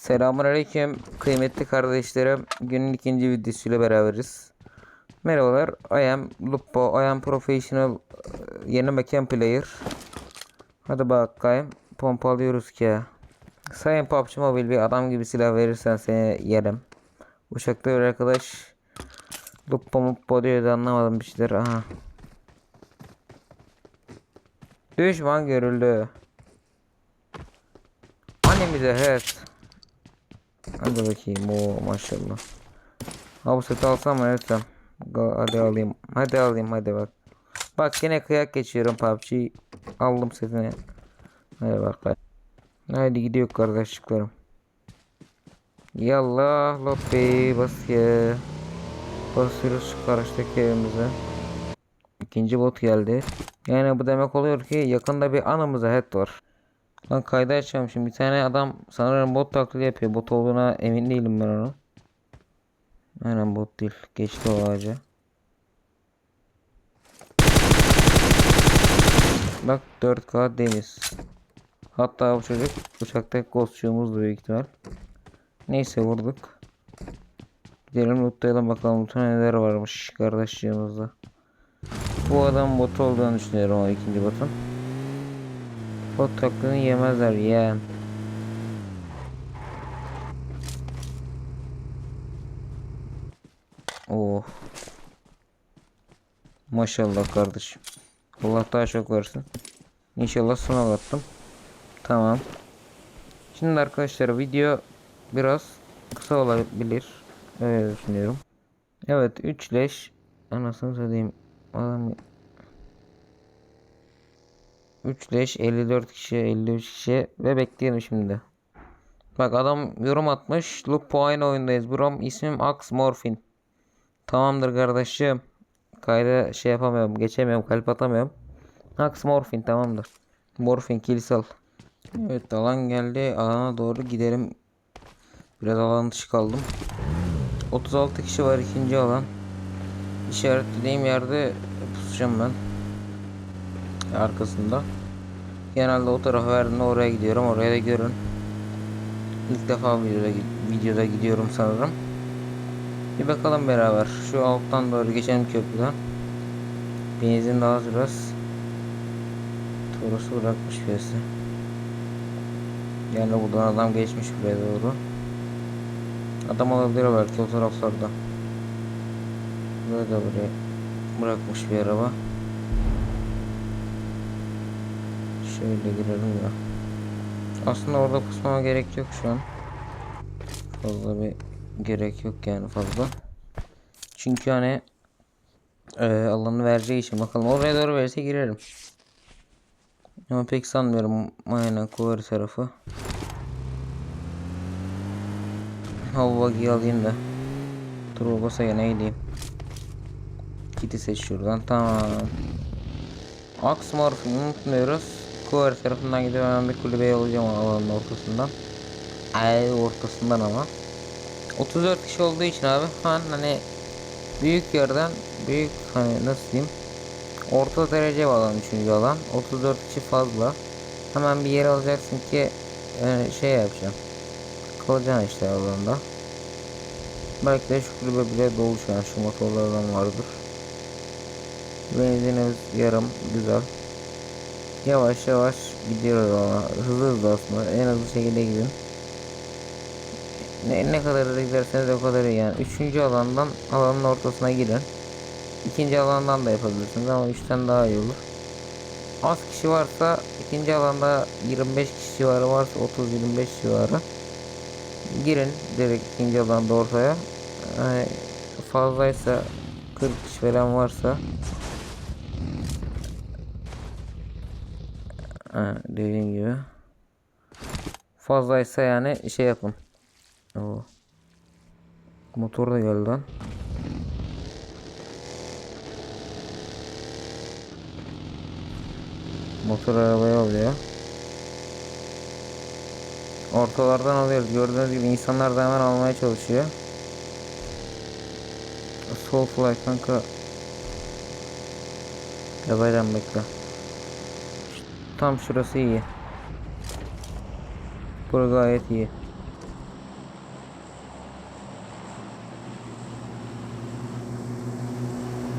Selamünaleyküm kıymetli kardeşlerim. Günün ikinci videosuyla beraberiz. Merhabalar. I am Lupo. I am professional e, yeni mekan player. Hadi bakayım. Pompalıyoruz ki. Sayın PUBG Mobile bir adam gibi silah verirsen seni yerim. Uçakta bir arkadaş Lupo Muppo diyor da anlamadım bir şeyler. Aha. Düşman görüldü. Annemize evet. Hadi bakayım o maşallah. Ha bu seti alsam mı? Ga- Hadi alayım. Hadi alayım hadi bak. Bak yine kıyak geçiyorum PUBG. Aldım setini. Hadi bak. Hadi gidiyor kardeşliklerim. Yallah loppi bas ya. Basıyoruz karşıdaki evimize. İkinci bot geldi. Yani bu demek oluyor ki yakında bir anımıza head var. Ben kaydı açacağım şimdi. Bir tane adam sanırım bot taklidi yapıyor. Bot olduğuna emin değilim ben onu. Aynen bot değil. Geçti o ağaca. Bak 4K deniz. Hatta bu çocuk uçaktaki ghostçuğumuzdu büyük ihtimal. Neyse vurduk. Gidelim lootlayalım bakalım loot'a neler varmış kardeşliğimizde. Bu adam bot olduğunu düşünüyorum o ikinci botun. Bot taklını yemezler yeğen. Oh. Maşallah kardeşim. Allah daha çok versin. İnşallah sınav attım. Tamam. Şimdi arkadaşlar video biraz kısa olabilir. Öyle düşünüyorum. Evet 3 leş. Anasını satayım. Adam 3 leş 54 kişi 53 kişi ve bekleyelim şimdi. Bak adam yorum atmış. Lupo aynı oyundayız. Brom ismim Ax Morfin. Tamamdır kardeşim. Kayda şey yapamıyorum. Geçemiyorum. Kalp atamıyorum. Ax Morfin tamamdır. Morfin kilisal. Evet alan geldi. Alana doğru gidelim. Biraz alan dışı kaldım. 36 kişi var ikinci alan. İşaretlediğim yerde pusacağım ben arkasında. Genelde o tarafa verdiğinde oraya gidiyorum. Oraya da görün. İlk defa videoda, videoda gidiyorum sanırım. Bir bakalım beraber. Şu alttan doğru geçelim köprüden. Benzin daha az biraz. Torusu bırakmış birisi. Yani buradan adam geçmiş buraya doğru. Adam olabilir belki o taraflarda. Burada buraya bırakmış bir araba. Şöyle girelim ya. Aslında orada pusmama gerek yok şu an. Fazla bir gerek yok yani fazla. Çünkü hani e, alanı vereceği için bakalım oraya doğru verirse girerim. Ama pek sanmıyorum aynen kuvvet tarafı. Hava buggy'i alayım da. Turbo basaya ne gideyim. Kiti seç şuradan tamam. Oxmorph'u unutmuyoruz. Kuvar tarafından gidip hemen bir kulübeye alacağım alanın ortasından. Ay ortasından ama. 34 kişi olduğu için abi hani, hani büyük yerden büyük hani nasıl diyeyim orta derece alan 3. alan 34 kişi fazla hemen bir yer alacaksın ki yani şey yapacağım kalacaksın işte alanda belki de şu kulübe bile dolu şu şu motorlardan vardır benzinimiz yarım güzel Yavaş yavaş gidiyoruz ama hızlı hızlı aslında en hızlı şekilde gidin. Ne, ne kadar hızlı giderseniz o kadar iyi yani. Üçüncü alandan alanın ortasına girin. İkinci alandan da yapabilirsiniz ama üçten daha iyi olur. Az kişi varsa ikinci alanda 25 kişi civarı varsa 30-25 civarı girin direkt ikinci alanda ortaya. Yani fazlaysa 40 kişi falan varsa Ha, dediğim gibi. Fazlaysa yani şey yapın. Oo. Motor da geldi lan. Motor arabaya alıyor. Ortalardan alıyoruz. Gördüğünüz gibi insanlar da hemen almaya çalışıyor. Soulfly kanka. Yapacağım bekle. Tam şurası iyi. Burası gayet iyi.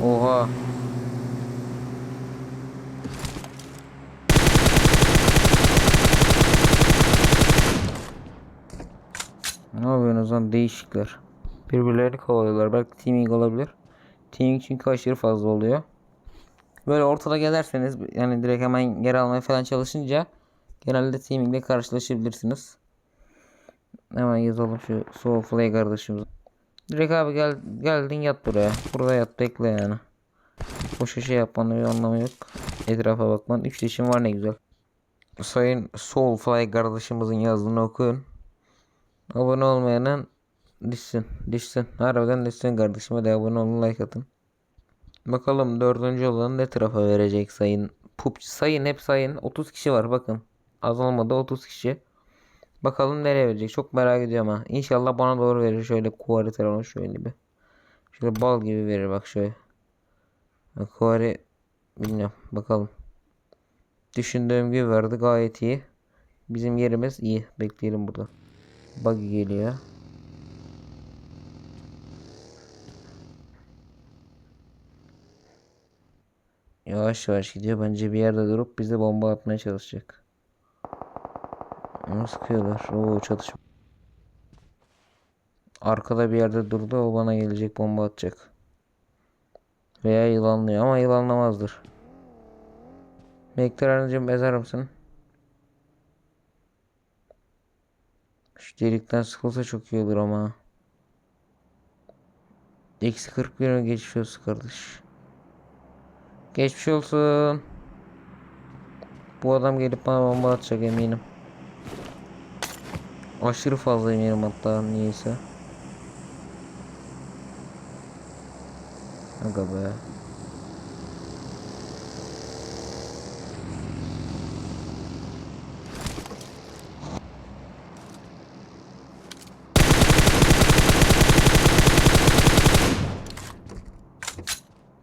Oha. Ne yapıyorsun o zaman değişikler. Birbirlerini kovalıyorlar. Belki teaming olabilir. Teaming çünkü aşırı fazla oluyor. Böyle ortada gelirseniz yani direkt hemen geri almaya falan çalışınca genelde teamingle karşılaşabilirsiniz. Hemen yazalım şu Soulfly kardeşimiz. Direkt abi gel geldin yat buraya. Burada yat bekle yani. Boşa şey yapmanın bir anlamı yok. Etrafa bakman. 3 dişim var ne güzel. Sayın Soulfly kardeşimizin yazdığını okuyun. Abone olmayanın düşsün. Düşsün. Harbiden düşsün kardeşime de abone olun like atın. Bakalım dördüncü olan ne tarafa verecek sayın. Pup sayın hep sayın. 30 kişi var bakın. Azalmadı 30 kişi. Bakalım nereye verecek. Çok merak ediyorum ha. İnşallah bana doğru verir. Şöyle kuvari tarafına şöyle bir. Şöyle bal gibi verir bak şöyle. Kuvari bilmiyorum. Bakalım. Düşündüğüm gibi verdi gayet iyi. Bizim yerimiz iyi. Bekleyelim burada. Buggy geliyor. Yavaş yavaş gidiyor. Bence bir yerde durup bize bomba atmaya çalışacak. Onu sıkıyorlar. Oo çatışma. Arkada bir yerde durdu. O bana gelecek bomba atacak. Veya yılanlıyor ama yılanlamazdır. Mektaran'cım ezer misin? Şu delikten sıkılsa çok iyi olur ama. Eksi 41 mi geçmiş olsun kardeş. Geçmiş olsun. Bu adam gelip bana bomba atacak eminim. Aşırı fazla eminim hatta niyeyse. Aga be.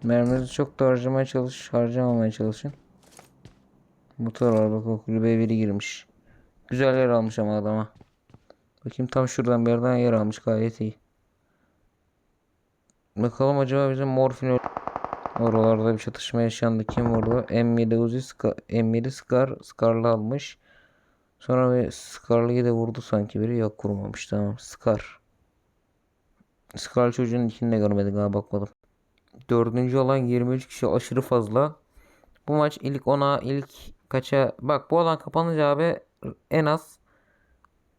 Merminizi çok da harcamaya çalış, harcamamaya çalışın. Motor var bak biri girmiş. Güzel yer almış ama adama. Bakayım tam şuradan bir yerden yer almış gayet iyi. Bakalım acaba bizim morfin Oralarda bir çatışma yaşandı. Kim vurdu? M7 Uzi Scar, M7 Scar Scar'lı almış. Sonra bir Scar'lıyı da vurdu sanki biri. Yok vurmamış tamam. Scar. Scar çocuğun ikini de görmedik ha bakmadım. Dördüncü olan 23 kişi aşırı fazla. Bu maç ilk ona ilk kaça bak bu alan kapanınca abi en az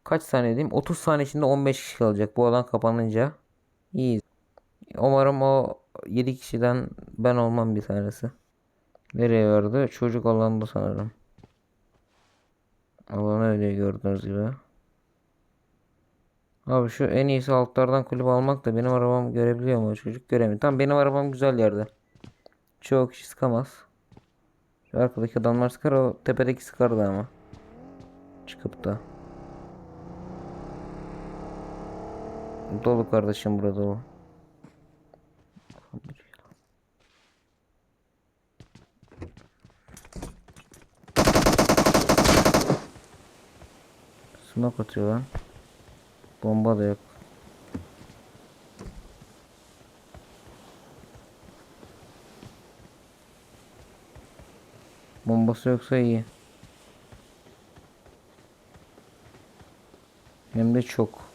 kaç saniye diyeyim 30 saniye içinde 15 kişi kalacak bu alan kapanınca. İyi. Umarım o 7 kişiden ben olmam bir tanesi. Nereye verdi? Çocuk alanda sanırım. Alanı öyle gördüğünüz gibi. Abi şu en iyisi altlardan kulüp almak da benim arabam görebiliyor mu? Çocuk göremiyor. Tamam benim arabam güzel yerde. Çok kişi sıkamaz. Şu arkadaki adamlar sıkar o tepedeki sıkardı ama. Çıkıp da. Dolu kardeşim burada dolu. Smoke atıyor lan. Bomba da yok. Bombası yoksa iyi. Hem de çok.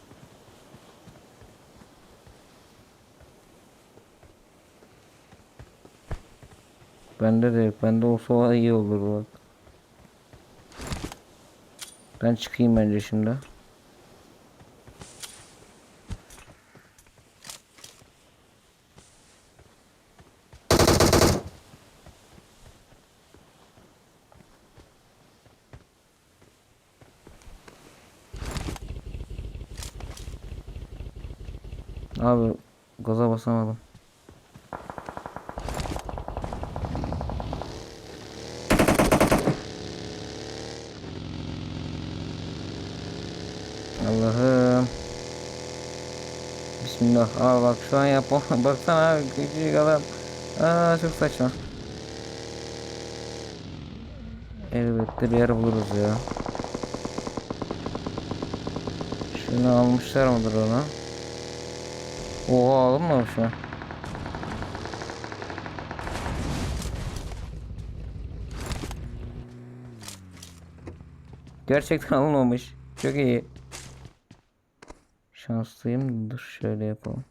Bende de yok. Bende olsa iyi olur bak. Ben çıkayım bence şimdi. Abi gaza basamadım. Allah'ım. Bismillah. Aa bak şu an yap. Baksana abi küçücük adam. Aa çok saçma. Elbette bir yer buluruz ya. Şunu almışlar mıdır ona? Oha alınmadı şu an. Gerçekten alınmamış. Çok iyi. Şanslıyım. Dur şöyle yapalım.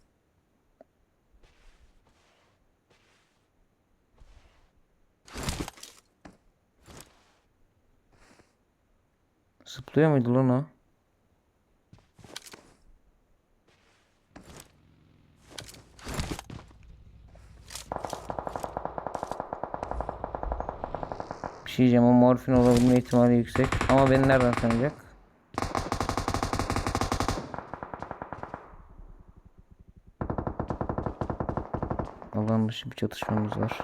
Zıplıyor muydu lan o? Şey diyeceğim o morfin olabilme ihtimali yüksek. Ama beni nereden tanıyacak? Alan dışı bir çatışmamız var.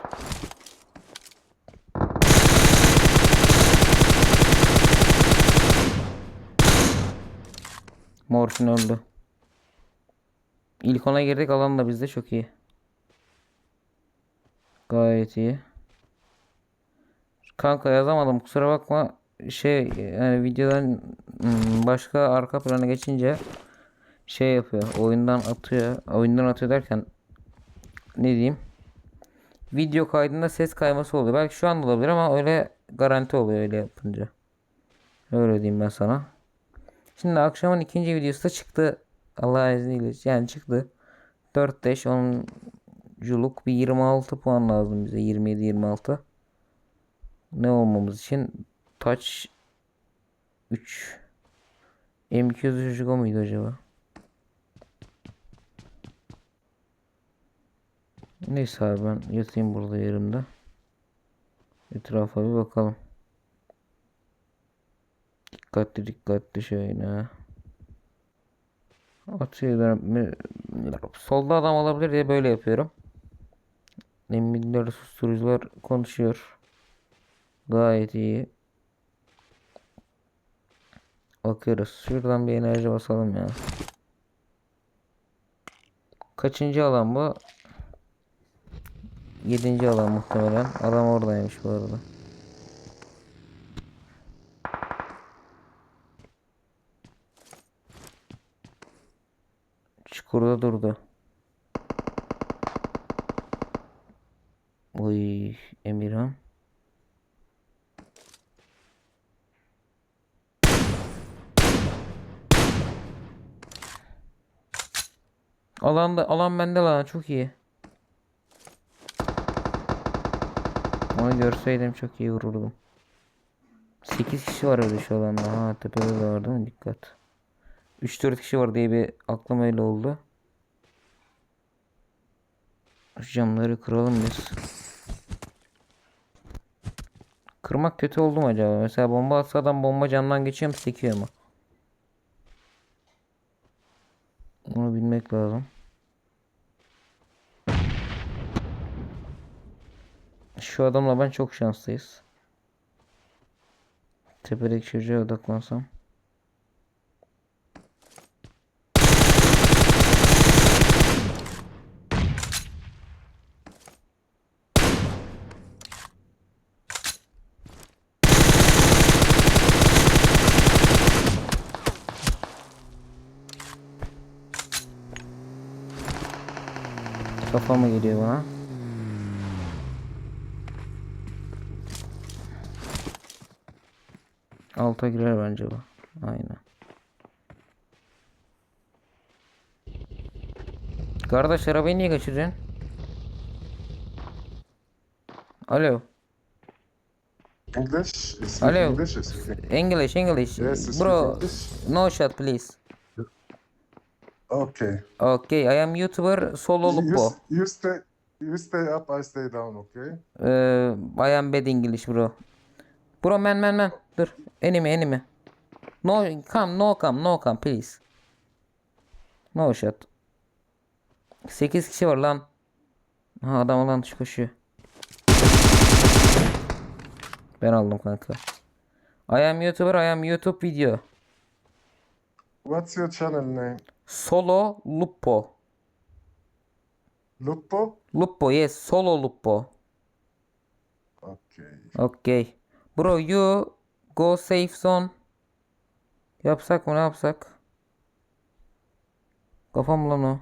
Morfin öldü. İlk ona girdik alan da bizde çok iyi. Gayet iyi. Kanka yazamadım kusura bakma. Şey yani videodan hmm, başka arka plana geçince şey yapıyor. Oyundan atıyor. Oyundan atıyor derken ne diyeyim? Video kaydında ses kayması oluyor. Belki şu anda olabilir ama öyle garanti oluyor öyle yapınca. Öyle diyeyim ben sana. Şimdi akşamın ikinci videosu da çıktı. Allah izniyle yani çıktı. 4 5 10 culuk bir 26 puan lazım bize 27 26. Ne olmamız için touch 3 M200 çocuk o muydu acaba? Neyse abi ben yatayım burada yerimde. Etrafa bir bakalım. Dikkatli dikkatli şöyle. Atıyor. Solda adam olabilir diye böyle yapıyorum. Emirler susturucular konuşuyor. Gayet iyi. Bakıyoruz. Şuradan bir enerji basalım ya. Kaçıncı alan bu? Yedinci alan muhtemelen. Adam oradaymış bu arada. Çukurda durdu. Alanda alan bende lan çok iyi. Onu görseydim çok iyi vururdum. 8 kişi var öyle şu alanda. Ha tepede de var değil? Dikkat. 3-4 kişi var diye bir aklım öyle oldu. Şu camları kıralım biz. Kırmak kötü oldu mu acaba? Mesela bomba atsa adam bomba camdan geçiyor mu sekiyor mu? Bunu bilmek lazım. Şu adamla ben çok şanslıyız. Tepedeki çocuğa odaklansam. Kafa mı geliyor bana? Alta girer bence bu. Aynen. Kardeş arabayı niye kaçırıyorsun? Alo. English? Hello. English? English, English. Yes, Bro, English? no shot please. Okay. Okay, I am YouTuber Solo You, Lupo. s- you stay you stay up, I stay down, okay? Uh, I am bad English bro. Bro man man man. Dur. Enemy enemy. No come no come no come please. No shot. 8 kişi var lan. Ha adam olan dışı koşuyor. Ben aldım kanka. I am YouTuber, I am YouTube video. What's your channel name? Solo Lupo. Lupo? Lupo yes, Solo Lupo. Okay. Okay. Bro you go safe zone. Yapsak mı ne yapsak? Kafam lan o.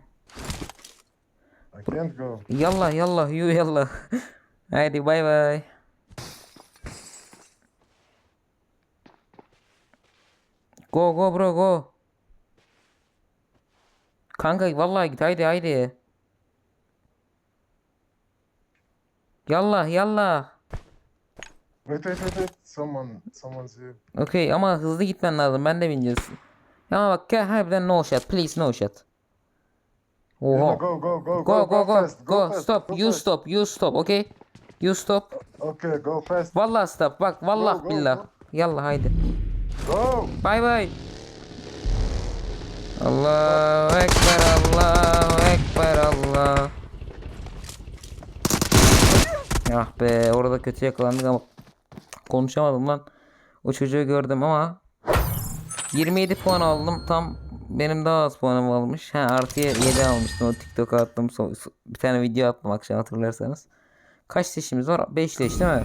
I can't go. Yallah yallah you yallah. Haydi bay bay. Go go bro go. Kanka vallahi git haydi haydi. Yallah yallah. Wait, wait, wait, wait. Someone, someone's here. Okey ama hızlı gitmen lazım. Ben de bineceğiz. Ama bak gel harbiden no shot. Please no shot. Oha. go, go, go, Go go go fast, go fast, stop. go You fast. stop. You stop. Okay. You stop. Okay, go fast. Vallahi stop. Bak vallahi go, billah. go. Yallah haydi. Go! Bay bay. Allahu ekber Allahu ekber Allah. Ah be orada kötü yakalandık ama konuşamadım lan. O çocuğu gördüm ama 27 puan aldım. Tam benim daha az puanım almış. Ha artı 7 almıştım. O TikTok'a attım. Bir tane video attım akşam hatırlarsanız. Kaç leşimiz var? 5 leş değil mi?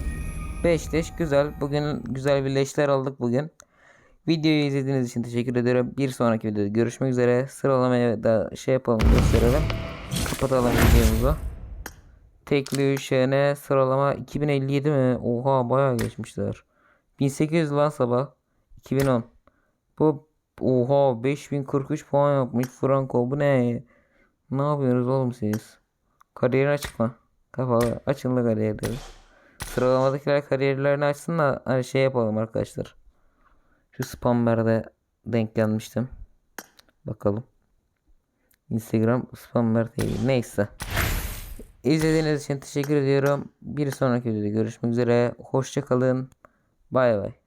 5 leş güzel. Bugün güzel bir leşler aldık bugün. Videoyu izlediğiniz için teşekkür ederim. Bir sonraki videoda görüşmek üzere. Sıralamaya da şey yapalım gösterelim. Kapatalım videomuzu. Tekli üşene sıralama 2057 mi? Oha bayağı geçmişler. 1800 lan sabah. 2010. Bu oha 5043 puan yapmış Franco bu ne? Ne yapıyorsunuz oğlum siz? Kariyerin açık mı? Kapalı. Açın da kariyerleri. Sıralamadakiler kariyerlerini açsın da hani şey yapalım arkadaşlar. Şu spammer'de denk gelmiştim. Bakalım. Instagram spammer değil. Neyse. İzlediğiniz için teşekkür ediyorum. Bir sonraki videoda görüşmek üzere. Hoşça kalın. Bay bay.